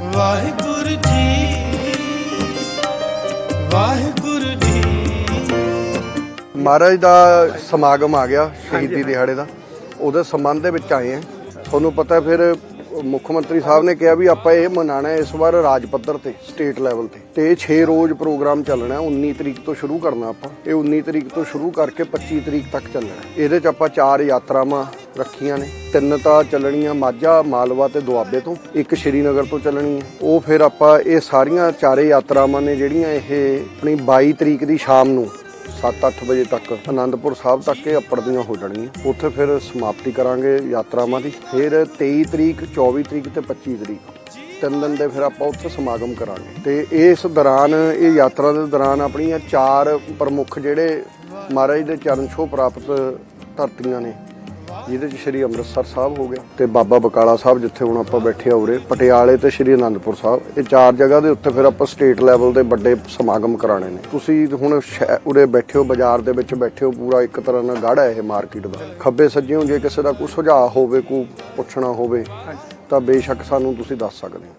ਵਾਹਿਗੁਰੂ ਜੀ ਵਾਹਿਗੁਰੂ ਜੀ। ਮਹਾਰਾਜ ਦਾ ਸਮਾਗਮ ਆ ਗਿਆ ਸ਼ਹੀਦੀ ਦਿਹਾੜੇ ਦਾ। ਉਹਦੇ ਸੰਬੰਧ ਦੇ ਵਿੱਚ ਆਏ ਆ ਤੁਹਾਨੂੰ ਪਤਾ ਫਿਰ ਮੁੱਖ ਮੰਤਰੀ ਸਾਹਿਬ ਨੇ ਕਿਹਾ ਵੀ ਆਪਾਂ ਇਹ ਮਨਾਣਾ ਇਸ ਵਾਰ ਰਾਜ ਪੱਧਰ ਤੇ ਸਟੇਟ ਲੈਵਲ ਤੇ। ਤੇ ਇਹ 6 ਰੋਜ਼ ਪ੍ਰੋਗਰਾਮ ਚੱਲਣਾ ਹੈ। 19 ਤਰੀਕ ਤੋਂ ਸ਼ੁਰੂ ਕਰਨਾ ਆਪਾਂ। ਇਹ 19 ਤਰੀਕ ਤੋਂ ਸ਼ੁਰੂ ਕਰਕੇ 25 ਤਰੀਕ ਤੱਕ ਚੱਲਣਾ ਹੈ। ਇਹਦੇ 'ਚ ਆਪਾਂ ਚਾਰ ਯਾਤਰਾਵਾਂ ਰੱਖੀਆਂ ਨੇ। ਤਿੰਨ ਤਾਂ ਚੱਲਣੀਆਂ ਮਾਝਾ, ਮਾਲਵਾ ਤੇ ਦੁਆਬੇ ਤੋਂ। ਇੱਕ ਸ਼੍ਰੀਨਗਰ ਤੋਂ ਚੱਲਣੀ ਹੈ। ਉਹ ਫਿਰ ਆਪਾਂ ਇਹ ਸਾਰੀਆਂ ਚਾਰੇ ਯਾਤਰਾਵਾਂ ਨੇ ਜਿਹੜੀਆਂ ਇਹ ਆਪਣੀ 22 ਤਰੀਕ ਦੀ ਸ਼ਾਮ ਨੂੰ 7-8 ਵਜੇ ਤੱਕ ਆਨੰਦਪੁਰ ਸਾਹਿਬ ਤੱਕ ਇਹ ਅੱਪੜਦੀਆਂ ਹੋ ਜਾਣਗੀਆਂ। ਉੱਥੇ ਫਿਰ ਸਮਾਪਤੀ ਕਰਾਂਗੇ ਯਾਤਰਾਵਾਂ ਦੀ। ਫਿਰ 23 ਤਰੀਕ 24 ਤਰੀਕ ਤੇ 25 ਤਰੀਕ। ਤਿੰਨ ਦਿਨ ਦੇ ਫਿਰ ਆਪਾਂ ਉੱਥੇ ਸਮਾਗਮ ਕਰਾਂਗੇ। ਤੇ ਇਸ ਦੌਰਾਨ, ਇਹ ਯਾਤਰਾ ਦੇ ਦੌਰਾਨ ਆਪਣੀਆਂ ਚਾਰ ਪ੍ਰਮੁੱਖ ਜਿਹੜੇ ਮਹਾਰਾਜ ਦੇ ਚਰਨ ਛੋਹ ਪ੍ਰਾਪਤ ਧਰਤੀਆਂ ਨੇ ਜਿਹਦੇ ਚ ਸ਼੍ਰੀ ਅੰਮ੍ਰਿਤਸਰ ਸਾਹਿਬ ਹੋ ਗਿਆ ਤੇ ਬਾਬਾ ਬਕਾਲਾ ਸਾਹਿਬ ਜਿੱਥੇ ਹੁਣ ਆਪਾਂ ਬੈਠੇ ਆ ਉਰੇ ਪਟਿਆਲੇ ਤੇ ਸ਼੍ਰੀ ਅਨੰਦਪੁਰ ਸਾਹਿਬ। ਇਹ ਚਾਰ ਜਗ੍ਹਾ ਦੇ ਉੱਤੇ ਫਿਰ ਆਪਾਂ ਸਟੇਟ ਲੈਵਲ ਦੇ ਵੱਡੇ ਸਮਾਗਮ ਕਰਾਣੇ ਨੇ। ਤੁਸੀਂ ਹੁਣ ਉਰੇ ਬੈਠੇ ਹੋ ਬਾਜ਼ਾਰ ਦੇ ਵਿੱਚ ਬੈਠੇ ਹੋ ਪੂਰਾ ਇੱਕ ਤਰ੍ਹਾਂ ਨਾਲ ਗਾੜਾ ਇਹ ਮਾਰਕੀਟ ਦਾ। ਖੱਬੇ ਸੱਜੇ ਜੇ ਕਿਸੇ ਦਾ ਕੋਈ ਸੁਝਾਅ ਹੋਵੇ ਕੋਈ ਪੁੱਛਣਾ ਹੋਵੇ ਤਾਂ ਬੇਸ਼ੱਕ ਸਾਨੂੰ ਤੁਸੀਂ ਦੱਸ ਸਕਦੇ ਹੋ।